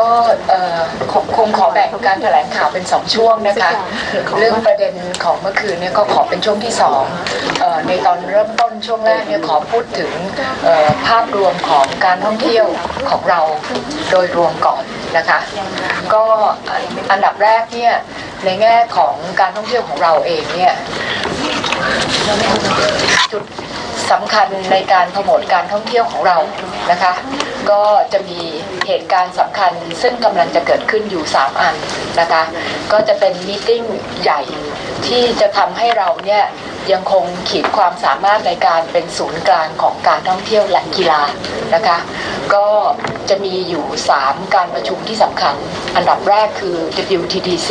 ก็เอ่อคงคงขอแบ่งการแถลงข่าวเป็นสองช่วงนะคะ เรื่องประเด็นของเมื่อคืนเนี่ยก็ขอเป็นช่วงที่สองเอ่อในตอนเริ่มต้นช่วงแรกเนี่ยขอพูดถึงเอ่อภาพรวมของการท่องเที่ยวของเราโดยรวมก่อนนะคะ ก็อันดับแรกเนี่ยในแง่ของการท่องเที่ยวของเราเองเนี่ยจุด สำคัญในการโปรโมทการท่องเที่ยวของเรานะคะ ก็จะมีเหตุการณ์สำคัญซึ่งกำลังจะเกิดขึ้นอยู่ 3 อันนะคะ ก็จะเป็นมีติ้งใหญ่ ที่จะทำให้เราเนี่ยยังคงขีดความสามารถในการเป็นศูนย์กลางของการท่องเที่ยวและกีฬานะคะ ก็จะมีอยู่ 3 การประชุมที่สำคัญ อันดับแรกคือ WTTC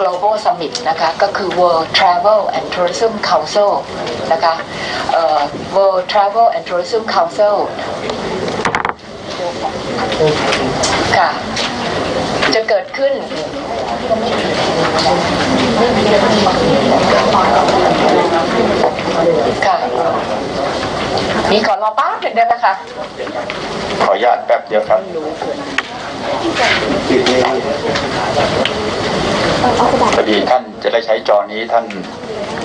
Global Summit นะคะก็คือ World Travel and Tourism Council นะคะ World Travel and Tourism Council ค่ะ จะเกิดขึ้น ค่ะมีขอรอป้าหนึ่งได้ไหมคะ ขออนุญาตแป๊บเดียวครับพอดีท่านจะได้ใช้จอนี้ท่าน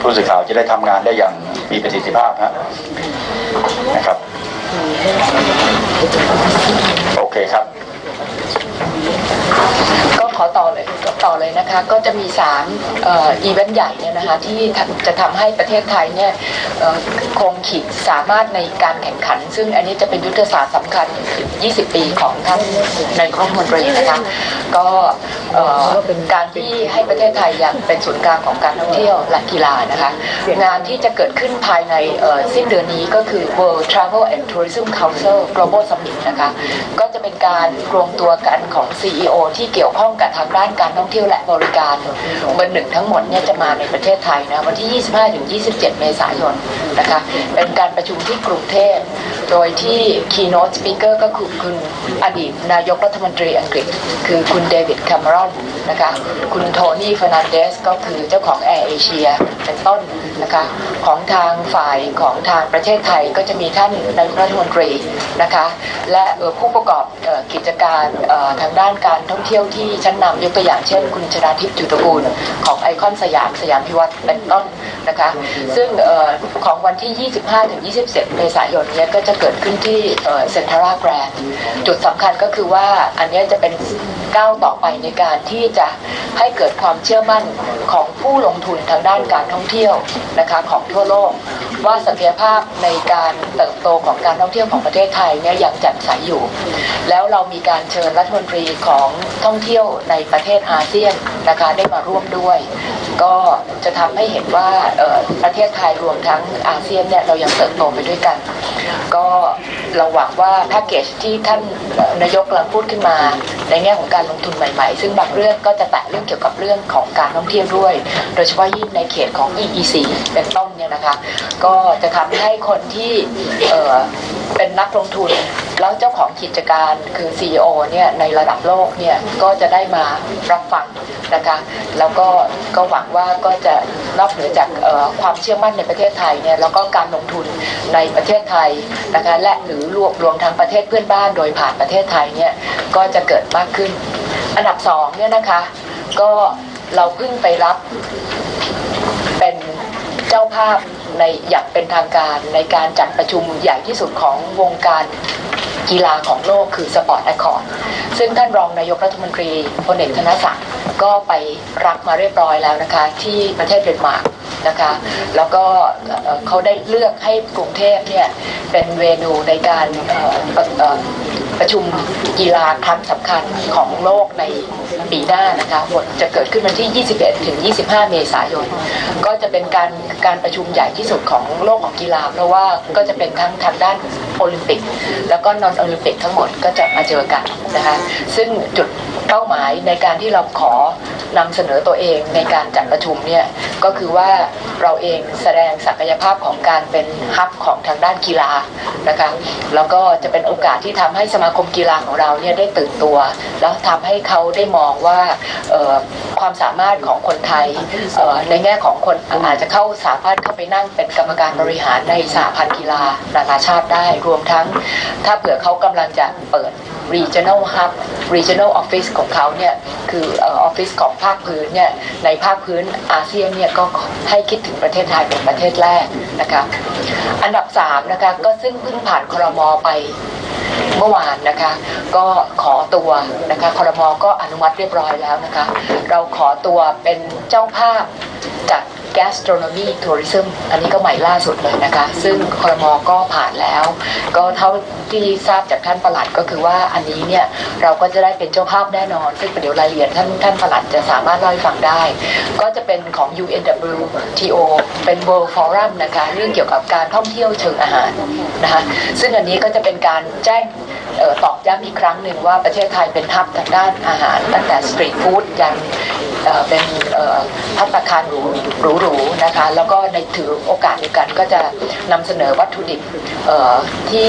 ผู้สื่อข่าวจะได้ทำงานได้อย่างมีประสิทธิภาพฮะนะครับ โอเคครับ ขอต่อเลยต่อเลยนะคะ ก็จะมี3เอ่ออีเวนต์ใหญ่เนี่ยนะคะที่จะทำให้ประเทศไทยเนี่ยคงขีดสามารถในการแข่งขัน ซึ่งอันนี้จะเป็นยุทธศาสตร์สำคัญ 20 ปีของท่านนายกรัฐมนตรีนะคะ ก็การที่ให้ประเทศไทยยังเป็นศูนย์กลางของการท่องเที่ยวและกีฬานะคะ งานที่จะเกิดขึ้นภายในสิ้นเดือนนี้ก็คือ World Travel and Tourism Council Global Summit นะคะ ก็จะเป็นการรวมตัวกันของ CEO ที่เกี่ยวข้องกับทางด้านการท่องเที่ยวและบริการเบอร์หนึ่งทั้งหมดเนี่ยจะมาในประเทศไทยนะวันที่ 25 ถึง 27 เมษายนนะคะเป็นการประชุมที่กรุงเทพ โดยที่ keynote speaker ก็คือคุณอดีตนายกรัฐมนตรีอังกฤษ คือคุณเดวิดแคมเมรอนนะคะคุณโทนี่ฟร์นันเดสก็คือเจ้าของแอร์เอเชียเป็นต้นนะคะของทางฝ่ายของทางประเทศไทยก็จะมีท่านนายกรัฐมนตรีนะคะและผู้ประกอบกิจการทางด้านการท่องเที่ยวที่ชั้นนำยกตัวอย่างเช่น คุณชนาทิพย์จุตกูล ของไอคอนสยามสยามพิวัตรเป็นต้นนะคะซึ่งของวันที่ 25-27 เมษายนนี้ก็จะเกิดขึ้นที่เซ็นทรัลแกรนด์จุดสำคัญก็คือว่าอันนี้จะเป็นก้าวต่อไปในการที่จะให้เกิดความเชื่อมั่นของผู้ลงทุนทางด้านการท่องเที่ยวนะคะของทั่วโลก ว่าศักยภาพในการเติบโตของการท่องเที่ยวของประเทศไทยเนี่ยยังแจ่มใสอยู่ แล้วเรามีการเชิญรัฐมนตรีของท่องเที่ยวในประเทศอาเซียนนะคะได้มาร่วมด้วย ก็จะทำให้เห็นว่าเออประเทศไทยรวมทั้งอาเซียนเนี่ยเรายังเติบโตไปด้วยกัน ก็เราหวังว่าแพ็กเกจที่ท่านนายกกำลังพูดขึ้นมา ในแง่ของการลงทุนใหม่ๆ ซึ่งบางเรื่องก็จะแตะเรื่องเกี่ยวกับเรื่องของการท่องเที่ยวด้วย โดยเฉพาะยิ่งในเขตของ EEC เป็นต้นเนี่ยนะคะ ก็จะทำให้คนที่ เป็นนักลงทุนแล้วเจ้าของกิจการคือ CEO เนี่ยในระดับโลกเนี่ยก็จะได้มารับฟังนะคะแล้วก็ก็หวังว่าก็จะนอกเหนือจากความเชื่อมั่นในประเทศไทยเนี่ยแล้วก็การลงทุนในประเทศไทยนะคะและหรือรวมรวมทั้งประเทศเพื่อนบ้านโดยผ่านประเทศไทยเนี่ยก็จะเกิดมากขึ้น อันดับสองเนี่ยนะคะก็เราเพิ่งไปรับเป็นเจ้าภาพ ในอย่างเป็นทางการในการจัดประชุมใหญ่ที่สุดของวงการกีฬาของโลกคือสปอร์ตแอคคอร์ด ซึ่งท่านรองนายกรัฐมนตรีพลเอกธนศักดิ์ก็ไปรับมาเรียบร้อยแล้วนะคะที่ประเทศเดนมาร์กนะคะแล้วก็เขาได้เลือกให้กรุงเทพเนี่ยเป็นเวนูในการประชุมกีฬาครั้งสำคัญของโลกในปีหน้านะคะบทจะเกิดขึ้นวันที่ 21 ถึง 25 เมษายน ก็จะเป็นการการประชุมใหญ่ที่สุดของโลกของกีฬา เพราะว่าก็จะเป็นทั้งทางด้านโอลิมปิก แล้วก็นอนโอลิมปิกทั้งหมดก็จะมาเจอกันนะคะซึ่งจุดเป้าหมายในการที่เราขอนำเสนอตัวเองในการจัดประชุมเนี่ยก็คือว่าเราเองแสดงศักยภาพของการเป็นฮับของทางด้านกีฬานะคะแล้วก็จะเป็นโอกาสที่ทำให้สมาคมกีฬาของเราเนี่ยได้ตื่นตัว แล้วทำให้เขาได้มองว่าความสามารถของคนไทยในแง่ของคนอาจจะเข้าสามารถเข้าไปนั่งเป็นกรรมการบริหารในสหพันธ์กีฬานานาชาติได้รวมทั้ง ถ้าเผื่อเขากำลังจะเปิด regional hub regional office ของเขาเนี่ยคืออออฟฟิศของภาคพื้นเนี่ยในภาคพื้นอาเซียนเนี่ยก็ให้คิดถึงประเทศไทยเป็นประเทศแรกนะคะอันดับ3นะคะก็ซึ่งเพิ่งผ่านครมไป เมื่อวานนะคะ ก็ขอตัวนะคะคอรมอก็อนุมัติเรียบร้อยแล้วนะคะ เราขอตัวเป็นเจ้าภาพจาก gastronomy tourism อันนี้ก็ใหม่ล่าสุดเลยนะคะ ซึ่งคอรมอก็ผ่านแล้ว ก็เท่าที่ทราบจากท่านประหลัดก็คือว่าอันนี้เนี่ยเราก็จะได้เป็นเจ้าภาพแน่นอน ซึ่งเดี๋ยวรายละเอียดท่านท่านประหลัดจะสามารถเล่าให้ฟังได้ ก็จะเป็นของ UNWTO เป็น World Forum นะคะ เรื่องเกี่ยวกับการท่องเที่ยวเชิงอาหารนะคะ ซึ่งอันนี้ก็จะเป็นการแจ้งเอ่อ ตอกย้ำอีกครั้งหนึ่งว่าประเทศไทยเป็นทับทางด้านอาหาร ตั้งแต่สตรีทฟู้ดยันเเป็นพัตตาคารหรูหรูนะคะแล้วก็ในถือโอกาสเดียวกันก็จะนำเสนอวัตถุดิบที่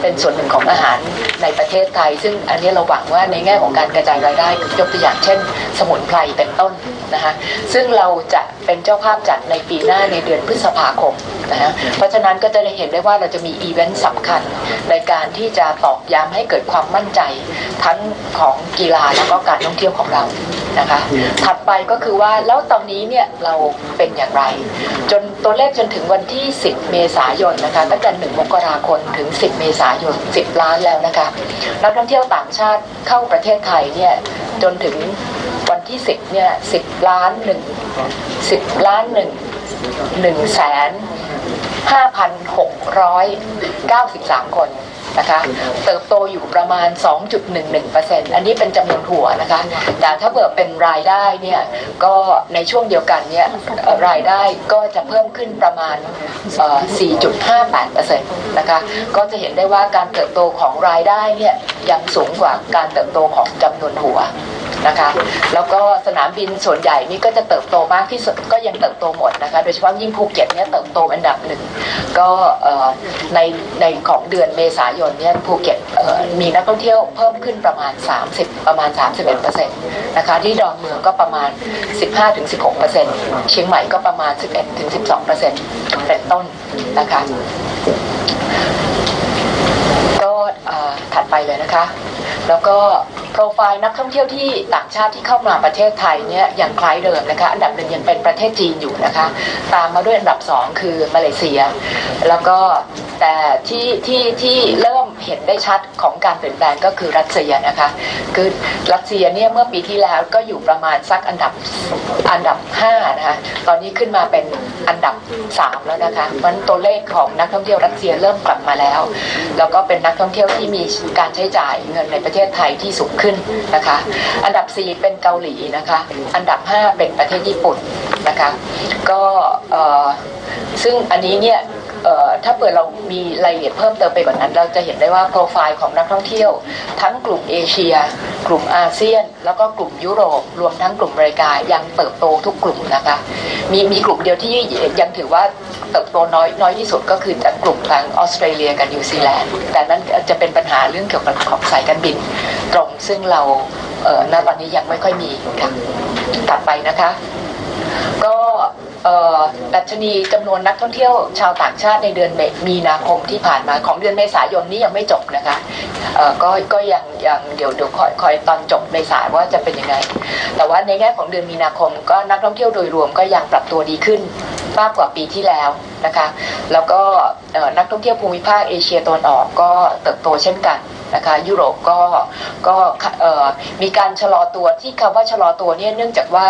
เป็นส่วนหนึ่งของอาหารในประเทศไทย ซึ่งอันนี้เราหวังว่าในแง่ของการกระจายรายได้ยกตัวอย่างเช่น สมุนไพรเป็นต้นนะคะซึ่งเราจะเป็นเจ้าภาพจัดในปีหน้าในเดือนพฤษภาคมนะฮะเพราะฉะนั้นก็จะได้เห็นได้ว่าเราจะมีอีเวนต์สำคัญในการที่จะตอกย้ำให้เกิดความมั่นใจทั้งของกีฬาแล้วก็การท่องเที่ยวของเรานะคะ ถัดไปก็คือว่าแล้วตอนนี้เนี่ยเราเป็นอย่างไร จนตัวเลขจนถึงวันที่ 10 เมษายนนะคะตั้งแต่1มกราคมถึง 10 เมษายน 10 ล้านแล้วนะคะนักท่องเที่ยวต่างชาติเข้าประเทศไทยเนี่ยจนถึงวันที่ 10 เนี่ย 10 ล้านหนึ่ง10 ล้านหนึ่งหนึ่งแสน5,693คน นะคะเติบโตอยู่ประมาณ 2.11%อันนี้เป็นจำนวนหัวนะคะ แต่ถ้าเบิดเป็นรายได้เนี่ยก็ในช่วงเดียวกันเนี่ยรายได้ก็จะเพิ่มขึ้นประมาณ 4.58%นะคะก็จะเห็นได้ว่าการเติบโตของรายได้เนี่ยยังสูงกว่าการเติบโตของจำนวนหัวนะคะแล้วก็สนามบินส่วนใหญ่นี่ก็จะเติบโตมากที่สุดก็ยังเติบโตหมดนะคะโดยเฉพาะยิ่งภูเก็ตเนี่ยเติบโตอันดับหนึ่งก็ในในของเดือนเมษายนเนี่ยภูเก็ตมีนักท่องเที่ยวเพิ่มขึ้นประมาณ 30 ประมาณ 31%นะคะที่ดอนเมืองก็ประมาณ 15-16%เชียงใหม่ก็ประมาณ 11-12%เป็นต้นนะคะก็ถัดไปเลยนะคะ แล้วก็ โปรไฟล์นักท่องเที่ยวที่ต่างชาติที่เข้ามาประเทศไทยเนี่ยยังคล้ายเดิมนะคะ อันดับหนึ่งยังเป็นประเทศจีนอยู่นะคะ ตามมาด้วยอันดับสองคือมาเลเซีย แล้วก็แต่ที่ที่ที่เริ่มเห็นได้ชัดของการเปลี่ยนแปลงก็คือรัสเซียนะคะ คือรัสเซียเนี่ยเมื่อปีที่แล้วก็อยู่ประมาณสักอันดับอันดับ5นะคะ ตอนนี้ขึ้นมาเป็นอันดับ 3 แล้วนะคะเพราะฉะนั้นตัวเลขของนักท่องเที่ยวรัสเซียเริ่มกลับมาแล้ว แล้วก็เป็นนักท่องเที่ยวที่มีการใช้จ่ายเงินในประเทศไทยที่สูงขึ้นนะคะ อันดับ 4 เป็นเกาหลีนะคะ อันดับ 5 เป็นประเทศญี่ปุ่นนะคะ ก็ซึ่งอันนี้เนี่ย ถ้าเปิดเรามีรายละเอียดเพิ่มเติมไปกว่านั้น เราจะเห็นได้ว่าโปรไฟล์ของนักท่องเที่ยว ทั้งกลุ่มเอเชีย กลุ่มอาเซียน แล้วก็กลุ่มยุโรป รวมทั้งกลุ่มอเมริกายังเติบโตทุกกลุ่มนะคะมีมีกลุ่มเดียวที่ยังถือว่าเติบโตน้อยน้อยที่สุดก็คือจากกลุ่มทางออสเตรเลียกับนิวซีแลนด์แต่นั้นจะเป็นปัญหาเรื่องเกี่ยวกับของสายการบินตรงซึ่งเราณตอนนี้ยังไม่ค่อยมีค่ะถัดไปนะคะ ก็ ดัชนีจำนวนนักท่องเที่ยวชาวต่างชาติในเดือนเมมีนาคมที่ผ่านมาของเดือนเมษายนนี้ยังไม่จบนะคะก็ก็ยังยังเดี๋ยวเดี๋ยวคอยคอยตอนจบเมษาว่าจะเป็นยังไง แต่ว่าในแง่ของเดือนมีนาคมก็นักท่องเที่ยวโดยรวมก็ยังปรับตัวดีขึ้น มากกว่าปีที่แล้วนะคะ แล้วก็นักท่องเที่ยวภูมิภาคเอเชียตะวันออกก็เติบโตเช่นกันนะคะยุโรปก็ก็มีการชะลอตัวที่คำว่าชะลอตัวเนี่ยเนื่องจากว่า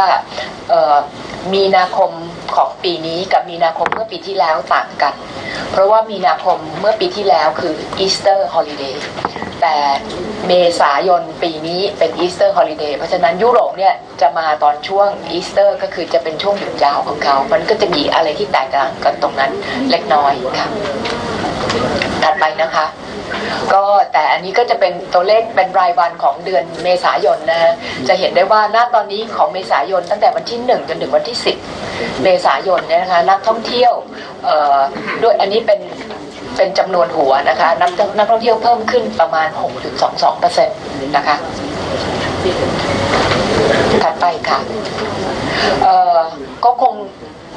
มีนาคมของปีนี้กับมีนาคมเมื่อปีที่แล้วต่างกัน เพราะว่ามีนาคมเมื่อปีที่แล้วคืออีสเตอร์ฮอลิเดย์ แต่เมษายนปีนี้เป็นอีสเตอร์ฮอลิเดย์เพราะฉะนั้นยุโรปเนี่ยจะมาตอนช่วงอีสเตอร์ ก็คือจะเป็นช่วงหยุดยาวของเขา มันก็จะมีอะไรที่แตกต่างกันตรงนั้นเล็กน้อยค่ะถัดไปนะคะ ก็แต่อันนี้ก็จะเป็นตัวเลขเป็นรายวันของเดือนเมษายนนะฮะจะเห็นได้ว่าณตอนนี้ของเมษายนตั้งแต่วันที่ 1 จนถึงวันที่ 10 เมษายนเนี่ยนะคะนักท่องเที่ยวด้วยอันนี้เป็น เป็นจำนวนหัวนะคะนักนักท่องเที่ยวเพิ่มขึ้นประมาณ 6.22%นะคะถัดไปค่ะเออก็คง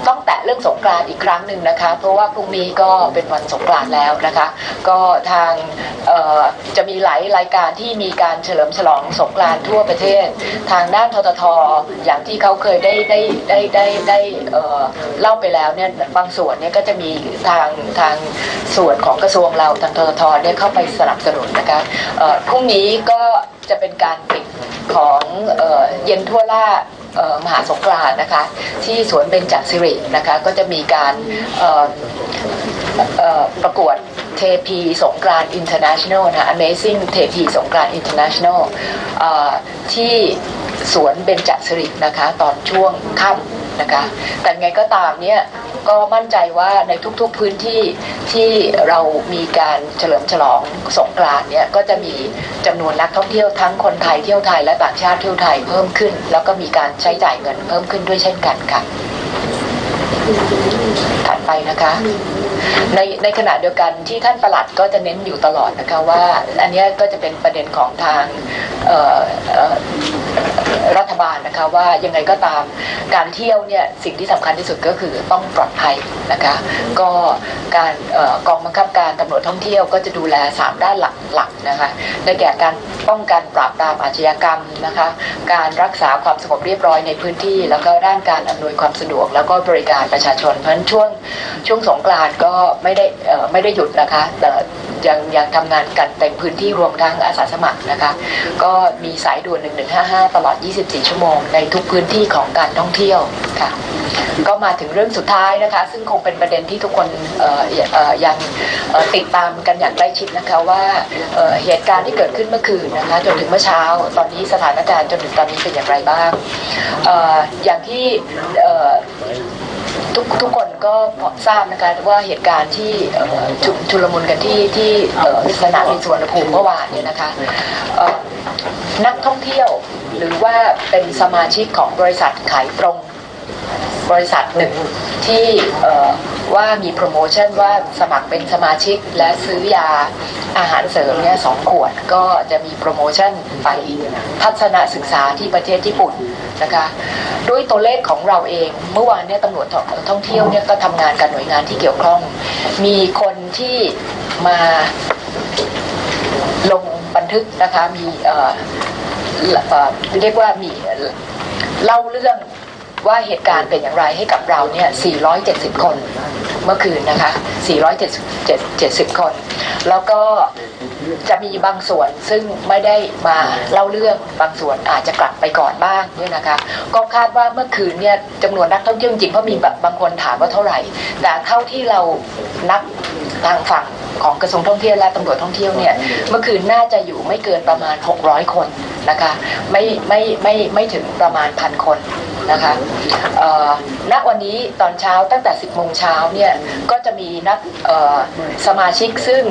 ต้องแตะเรื่องสงกรานต์อีกครั้งหนึ่งนะคะ เพราะว่าพรุ่งนี้ก็เป็นวันสงกรานต์แล้วนะคะ ก็ทางจะมีหลายรายการที่มีการเฉลิมฉลองสงกรานต์ทั่วประเทศ ทางด้านทททอย่างที่เขาเคยได้ได้ได้ได้ได้เเล่าไปแล้วเนี่ยบางส่วนเนี่ยก็จะมีทางทางส่วนของกระทรวงเราทางทททเนี่ยเข้าไปสนับสนุนนะคะพรุ่งนี้ก็จะเป็นการปิดของเอเย็นทั่วล่า มหาสงกรานต์นะคะ ที่สวนเบญจสิรินะคะ ก็จะมีการประกวดเทพีสงกรานต์ international นะ Amazing เทพีสงกรานต์ international เอ่อที่สวนเบญจสิรินะคะ ตอนช่วงค่ำ นะคะ แต่ไงก็ตามเนี่ยก็มั่นใจว่าในทุกๆพื้นที่ที่เรามีการเฉลิมฉลองสงกรานเนี่ยก็จะมีจำนวนนักท่องเที่ยวทั้งคนไทยเที่ยวไทยและต่างชาติเที่ยวไทยเพิ่มขึ้น แล้วก็มีการใช้จ่ายเงินเพิ่มขึ้นด้วยเช่นกันค่ะถัดไปนะคะ ในในขณะเดียวกันที่ท่านประหลัดก็จะเน้นอยู่ตลอดนะคะว่า อันนี้ก็จะเป็นประเด็นของทางรัฐบาลนะคะว่ายังไงก็ตามการเที่ยวเนี่ยสิ่งที่สำคัญที่สุดก็คือต้องปลอดภัยนะคะก็การออกองบังคับการตำรวจท่องเที่ยวก็จะดูแล 3 ด้านหลักๆนะคะได้แก่การป้องกันปราบปรามอาชญากรรมนะคะการรักษาความสงบเรียบร้อยในพื้นที่ แล้วก็ด้านการอำนวยความสะดวก แล้วก็บริการประชาชนเพราะฉะนั้นช่วงช่วงสงกรานต์ก็ไม่ได้ไม่ได้หยุดนะคะ แต่ยังยังทำงานกันเต็มพื้นที่รวมทั้งอาสาสมัครนะคะ ก็มีสายด่วน 1155 ตลอด 24 ชั่วโมง ในทุกพื้นที่ของการท่องเที่ยวค่ะ ก็มาถึงเรื่องสุดท้ายนะคะ ซึ่งคงเป็นประเด็นที่ทุกคนยังติดตามกันอย่างใกล้ชิดนะคะว่าเหตุการณ์ที่เกิดขึ้นเมื่อคืนนะคะจนถึงเมื่อเช้า ตอนนี้สถานการณ์จนถึงตอนนี้เป็นอย่างไรบ้างอย่างที่ ทุกทุกคนก็ทราบนะคะว่าเหตุการณ์ที่ชุชุลมุนกันที่ที่สนามบินสุวรรณภูมิเมื่อวานเนี่ยนะคะนักท่องเที่ยวหรือว่าเป็นสมาชิกของบริษัทขายตรง บริษัทหนึ่งที่ว่ามีโปรโมชั่นว่าสมัครเป็นสมาชิกและซื้อยาอาหารเสริมเนี่ยสองขวดก็จะมีโปรโมชั่นไปทัศนศึกษาที่ประเทศญี่ปุ่นนะคะด้วยตัวเลขของเราเองเมื่อวานเนี่ยตำรวจท่องเที่ยวเนี่ยก็ทำงานกับหน่วยงานที่เกี่ยวข้อง มีคนที่มาลงบันทึกนะคะมีเรียกว่ามีเล่าเรื่อง ว่าเหตุการณ์เป็นอย่างไรให้กับเราเนี่ย 470 คนเมื่อคืนนะคะ 470 คน แล้วก็จะมีบางส่วนซึ่งไม่ได้มาเล่าเรื่องบางส่วนอาจจะกลับไปก่อนบ้างเนี่ยนะคะ ก็คาดว่าเมื่อคืนเนี่ยจำนวนนักท่องเที่ยวจริงเพราะมีแบบบางคนถามว่าเท่าไหร่ แต่เท่าที่เรานับทางฝั่งของกระทรวงท่องเที่ยวและตำรวจท่องเที่ยวเนี่ยเมื่อคืนน่าจะอยู่ไม่เกินประมาณ 600 คนนะคะ ไม่ไม่ไม่ไม่ถึงประมาณพันคน นะคะณวันนี้ตอนเช้าตั้งแต่ 10โมงเช้าเนี่ยก็จะมีนักสมาชิกซึ่ง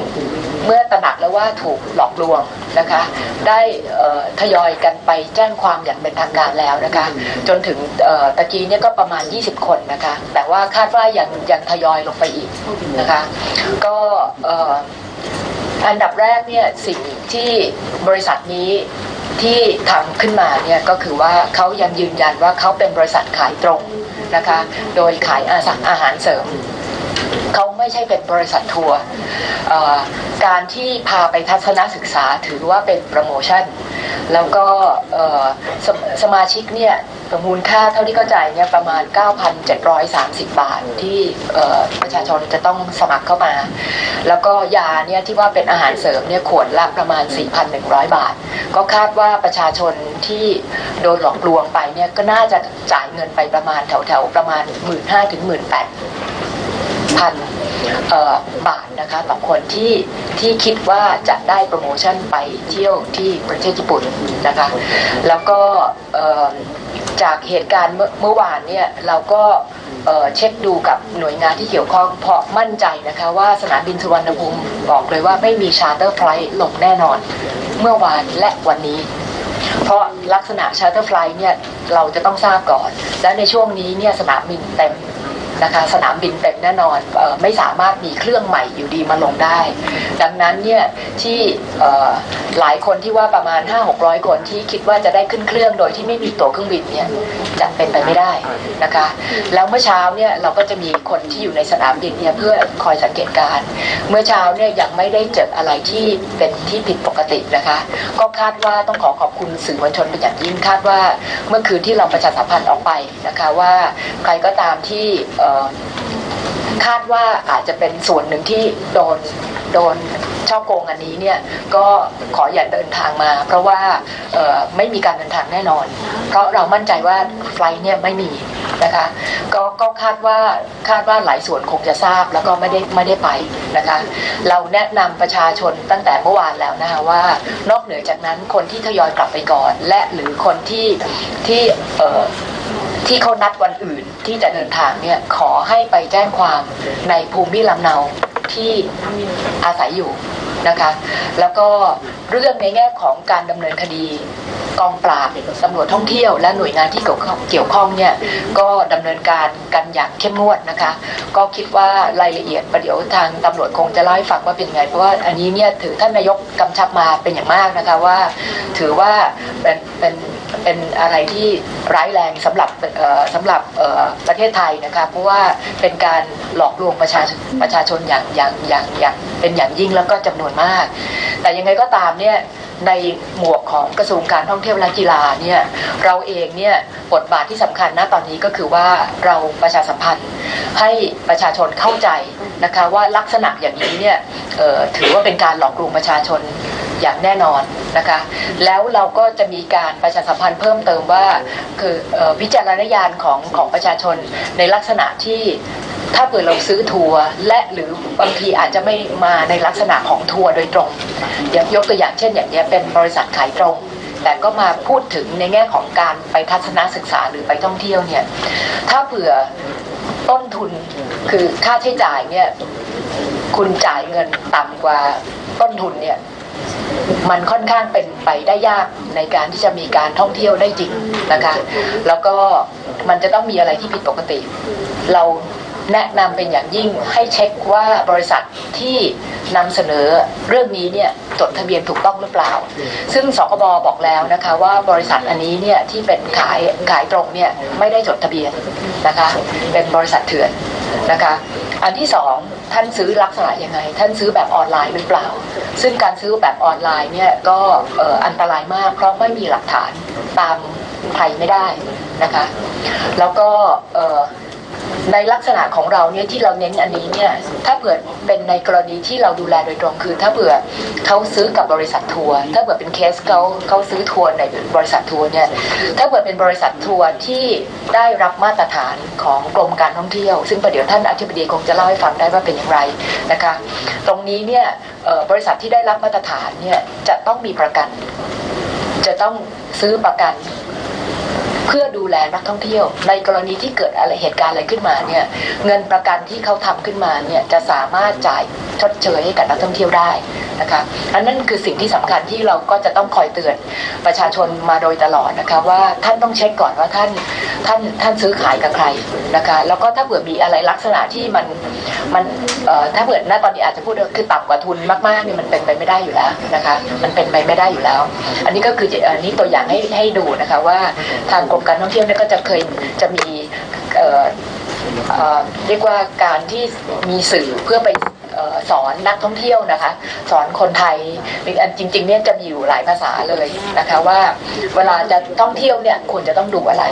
เมื่อตระหนักแล้วว่าถูกหลอกลวงนะคะ ได้ทยอยกันไปแจ้งความอย่างเป็นทางการแล้วนะคะ จนถึงตะกี้เนี่ยก็ประมาณ 20 คนนะคะ แต่ว่าคาดว่ายังยังทยอยลงไปอีกนะคะ ก็อันดับแรกเนี่ยสิ่งที่บริษัทนี้ ที่ทำขึ้นมาเนี่ยก็คือว่าเขายังยืนยันว่าเขาเป็นบริษัทขายตรงนะคะ โดยขายอาสาอาหารเสริม เขาไม่ใช่เป็นบริษัททัวร์การที่พาไปทัศนศึกษาถือว่าเป็นโปรโมชั่น แล้วก็สสมาชิกเนี่ยประมูลค่าเท่าที่เข้าใจเนี่ยประมาณ 9,730 บาทที่ประชาชนจะต้องสมัครเข้ามา แล้วก็ยาเนี่ยที่ว่าเป็นอาหารเสริมเนี่ยขวดละประมาณ 4,100 บาท ก็คาดว่าประชาชนที่โดนหลอกลวงไปเนี่ยก็น่าจะจ่ายเงินไปประมาณแถวๆประมาณ 1 5 0 0 0 ถึง 1 8 0 0 0 พันบาทนะคะต่อคนที่ที่คิดว่าจะได้โปรโมชั่นไปเที่ยวที่ประเทศญี่ปุ่นนะคะ แล้วก็จากเหตุการณ์เมื่อวานเนี่ยเราก็เช็คดูกับหน่วยงานที่เกี่ยวข้องเพาะมั่นใจนะคะว่าสนามบินสุวรรณภูมิบอกเลยว่าไม่มีชาร์เตอร์ไฟล์ลงแน่นอน เมื่อวานและวันนี้ เพราะลักษณะชาร์เตอร์ไฟล์เนี่ยเราจะต้องทราบก่อน และในช่วงนี้เนี่ยสนามบินเต็ม นะคะสนามบินเต็มแน่นอนออไม่สามารถมีเครื่องใหม่อยู่ดีมาลงได้ ดังนั้นเนี่ยที่หลายคนที่ว่าประมาณ 5-600 คนที่คิดว่าจะได้ขึ้นเครื่องโดยที่ไม่มีตั๋วเครื่องบินเนี่ยจะเป็นไปไม่ได้นะคะ แล้วเมื่อเช้าเนี่ยเราก็จะมีคนที่อยู่ในสนามบินเนี่ยเพื่อคอยสังเกตการ เมื่อเช้าเนี่ยยังไม่ได้เจออะไรที่เป็นที่ผิดปกตินะคะ ก็คาดว่าต้องขอขอบคุณสื่อมวลชนเป็นอย่างยิ่งคาดว่าเมื่อคืนที่เราประชาสัมพันธ์ออกไปนะคะว่าใครก็ตามที่คาดว่าอาจจะเป็นส่วนหนึ่งที่โดนโดนช่อโกงอันนี้เนี่ยก็ขออย่าเดินทางมา เพราะว่าไม่มีการเดินทางแน่นอน เพราะเรามั่นใจว่าไฟล์เนี่ยไม่มีนะคะก็ก็คาดว่าคาดว่าหลายส่วนคงจะทราบแล้วก็ไม่ได้ไม่ได้ไปนะคะเราแนะนำประชาชนตั้งแต่เมื่อวานแล้วนะคะว่านอกเหนือจากนั้นคนที่ทยอยกลับไปก่อน และหรือคนที่ที่ ที่เขานัดวันอื่นที่จะเดินทางเนี่ยขอให้ไปแจ้งความในภูมิลำเนาที่อาศัยอยู่นะคะ แล้วก็ เรื่องในแง่ของการดำเนินคดีกองปราบตำรวจท่องเที่ยว และหน่วยงานที่เกี่ยวข้องเนี่ยก็ดำเนินการกันอย่างเข้มงวดนะคะ ก็คิดว่ารายละเอียดประเดี๋ยวทางตำรวจคงจะเล่าให้ฟังว่าเป็นไง เพราะว่าอันนี้เนี่ยถือท่านนายกกำชับมาเป็นอย่างมากนะคะว่า ถือว่าเป็นเป็นเป็นอะไรที่ร้ายแรงสำหรับเอ่อสำหรับประเทศไทยนะคะเพราะว่าเป็นการหลอกลวงประชาชนประชาชนอย่างอย่างอย่างอย่างเป็นอย่างยิ่งแล้วก็จำนวนมาก แต่ยังไงก็ตามเนี่ยในหมวกของกระทรวงการท่องเที่ยวและกีฬาเนี่ยเราเองเนี่ยบทบาทที่สำคัญนะตอนนี้ก็คือว่าเราประชาสัมพันธ์ให้ประชาชนเข้าใจนะคะว่าลักษณะอย่างนี้เนี่ยถือว่าเป็นการหลอกลวงประชาชนอย่างแน่นอนนะคะ แล้วเราก็จะมีการประชาสัมพันธ์เพิ่มเติมว่าคือออวิจารณญาณของของประชาชนในลักษณะที่ ถ้าเผื่อเราซื้อทัวร์และหรือบางทีอาจจะไม่มาในลักษณะของทัวร์โดยตรงอย่างยกตัวอย่างเช่น อย่างเนี้ยเป็นบริษัทขายตรง แต่ก็มาพูดถึงในแง่ของการไปทัศนศึกษาหรือไปท่องเที่ยวเนี่ยถ้าเผื่อต้นทุนคือค่าใช้จ่ายเนี่ยคุณจ่ายเงินต่ำกว่าต้นทุนเนี่ยมันค่อนข้างเป็นไปได้ยากในการที่จะมีการท่องเที่ยวได้จริงนะคะ แล้วก็มันจะต้องมีอะไรที่ผิดปกติ เรา แนะนำเป็นอย่างยิ่งให้เช็คว่าบริษัทที่นำเสนอเรื่องนี้เนี่ยจดทะเบียนถูกต้องหรือเปล่า ซึ่งสคบบอกแล้วนะคะว่าบริษัทอันนี้เนี่ยที่เป็นขายขายตรงเนี่ยไม่ได้จดทะเบียนนะคะเป็นบริษัทเถื่อนนะคะอันที่สองท่านซื้อลักษณะยังไง ท่านซื้อแบบออนไลน์หรือเปล่า ซึ่งการซื้อแบบออนไลน์เนี่ยก็เอ่ออันตรายมาก เพราะไม่มีหลักฐานตามไทยไม่ได้นะคะ แล้วก็เอ่อ ในลักษณะของเราเนี่ยที่เราเน้นอันนี้เนี่ยถ้าเผื่อเป็นในกรณีที่เราดูแลโดยตรงคือ ถ้าเผื่อเขาซื้อกับบริษัททัวร์ถ้าเผื่อเป็นเคสเขาเขาซื้อทัวร์ในบริษัททัวร์เนี่ยถ้าเผื่อเป็นบริษัททัวร์ที่ได้รับมาตรฐานของกรมการท่องเที่ยว ซึ่งประเดี๋ยวท่านอธิบดีคงจะเล่าให้ฟังได้ว่าเป็นอย่างไรนะคะตรงนี้เนี่ยบริษัทที่ได้รับมาตรฐานเนี่ยจะต้องมีประกัน จะต้องซื้อประกัน เพื่อดูแลนักท่องเที่ยว ในกรณีที่เกิดอะไรเหตุการณ์อะไรขึ้นมาเนี่ยเงินประกันที่เขาทำขึ้นมาเนี่ยจะสามารถจ่ายชดเชยให้กับนักท่องเที่ยวได้นะคะอันนั้นคือสิ่งที่สำคัญที่เราก็จะต้องคอยเตือนประชาชนมาโดยตลอดนะคะว่าท่านต้องเช็คก่อนว่าท่านท่านท่านซื้อขายกับใครนะคะแล้วก็ถ้าเผื่อมีอะไรลักษณะที่มันมันเอ่อถ้าเผื่อณตอนนี้อาจจะพูดคือต่ำกว่าทุนมากๆเนี่ยมันเป็นไปไม่ได้อยู่แล้วนะคะมันเป็นไปไม่ได้อยู่แล้ว อันนี้ก็คืออันนี้ตัวอย่างให้ให้ดูนะคะว่าทางกมการท่องเที่ยวเนี่ยก็จะเคยจะมีเเเรียกว่าการที่มีสื่อเพื่อไป สอนนักท่องเที่ยวนะคะ สอนคนไทยอันจริงๆเนี่ยจะมีอยู่หลายภาษาเลยนะคะว่าเวลาจะท่องเที่ยวเนี่ยควรจะต้องดูอะไร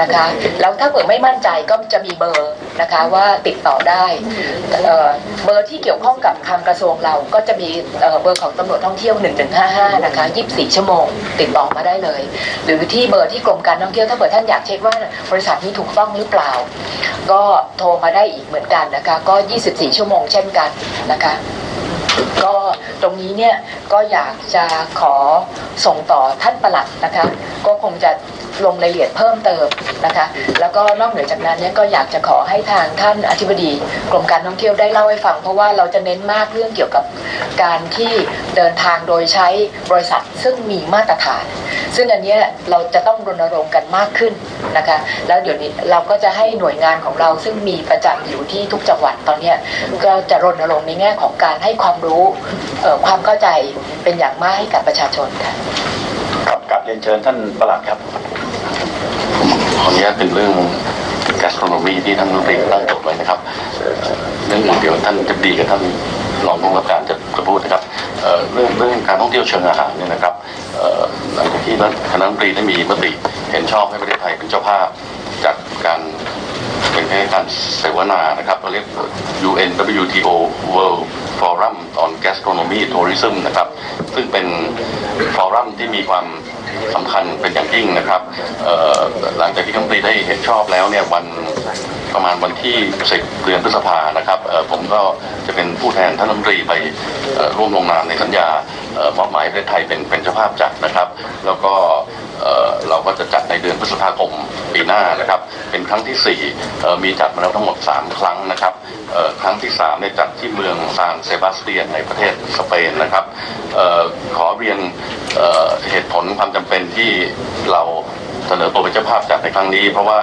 นะคะ แล้วถ้าเกิดไม่มั่นใจก็จะมีเบอร์นะคะว่าติดต่อได้เอ่อเบอร์ที่เกี่ยวข้องกับทางกระทรวงเราก็จะมีเเบอร์ของตำรวจท่องเที่ยว 1155 นะคะ 24 ชั่วโมง ติดต่อมาได้เลย หรือที่เบอร์ที่กรมการท่องเที่ยวถ้าเกิดท่านอยากเช็คว่าบริษัทนี้ถูกต้องหรือเปล่า ก็โทรมาได้อีกเหมือนกันนะคะ ก็ 24 ชั่วโมงเช่นกันนะคะก็ตรงนี้เนี่ยก็อยากจะขอส่งต่อท่านประหลัดนะคะ ก็คงจะ ลงรายละเอียดเพิ่มเติมนะคะ แล้วก็นอกเหนือจากนั้นเนี่ยก็อยากจะขอให้ทางท่านอธิบดีกรมการท่องเที่ยวได้เล่าให้ฟัง เพราะว่าเราจะเน้นมากเรื่องเกี่ยวกับการที่เดินทางโดยใช้บริษัทซึ่งมีมาตรฐาน ซึ่งอันนี้เราจะต้องรณรงค์กันมากขึ้นนะคะ แล้วเดี๋ยวนี้เราก็จะให้หน่วยงานของเราซึ่งมีประจำอยู่ที่ทุกจังหวัดตอนนี้ก็จะรณรงค์ในแง่ของการให้ความรู้ความเข้าใจเป็นอย่างมากให้กับประชาชนค่ะครับกลับเรียนเชิญท่านประหลัดครับ ขออนุญาตเป็นเรื่อง gastronomy ที่ท่านรัฐมนตรีตั้งจทย์ไว้นะครับเรื่องอื่นเดี๋ยวท่านจะดีกับท่านรองผู้กำกับการจะจะพูดนะครับเรื่องเรื่องการท่องเที่ยวเชิงอาหารเนี่ยนะครับหลังจากที่คณะรัฐมนตรีได้มีมติเห็นชอบให้ประเทศไทยเป็นเจ้าภาพจัดการเป็นแค่การเสวนานะครับเราเรียก UNWTO World Forum on Gastronomy Tourism นะครับ ซึ่งเป็นฟอรัมที่มีความ สำคัญเป็นอย่างยิ่งนะครับหลังจากที่รัฐมนตรีได้เห็นชอบแล้วเนี่ยวันประมาณวันที่10เดือนพฤษภานะครับผมก็จะเป็นผู้แทนท่านรัฐมนตรีไปร่วมลงนามในสัญญามอบหมายประเทศไทยเป็นเป็นเจ้าภาพจัดนะครับ แล้วก็ เราก็จะจัดในเดือนพฤษภาคมปีหน้านะครับ เป็นครั้งที่ 4 มีจัดมาแล้วทั้งหมด 3 ครั้งนะครับครั้งที่3เนี่ยจัดที่เมืองซานเซบาสเตียนในประเทศสเปนนะครับออขอเรียนเเหตุผลความจำเป็นที่เราเสนอตัวเป็นเจ้าภาพจัดในครั้งนี้ เพราะว่า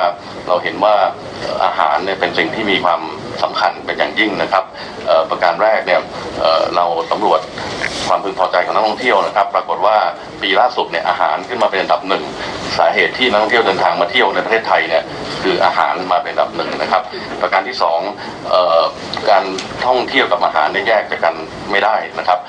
เราเห็นว่าอาหารเนี่ยเป็นสิ่งที่มีความ สำคัญเป็นอย่างยิ่งนะครับประการแรกเนี่ยเราสำรวจความพึงพอใจของนักท่องเที่ยวนะครับ ปรากฏว่าปีล่าสุดเนี่ยอาหารขึ้นมาเป็นอันดับหนึ่งสาเหตุที่นักท่องเที่ยวเดินทางมาเที่ยวในประเทศไทยเนี่ยคืออาหารมาเป็นอันดับหนึ่งนะครับ ประการที่สองการท่องเที่ยวกับอาหารเนี่ยแยกจากกันไม่ได้นะครับ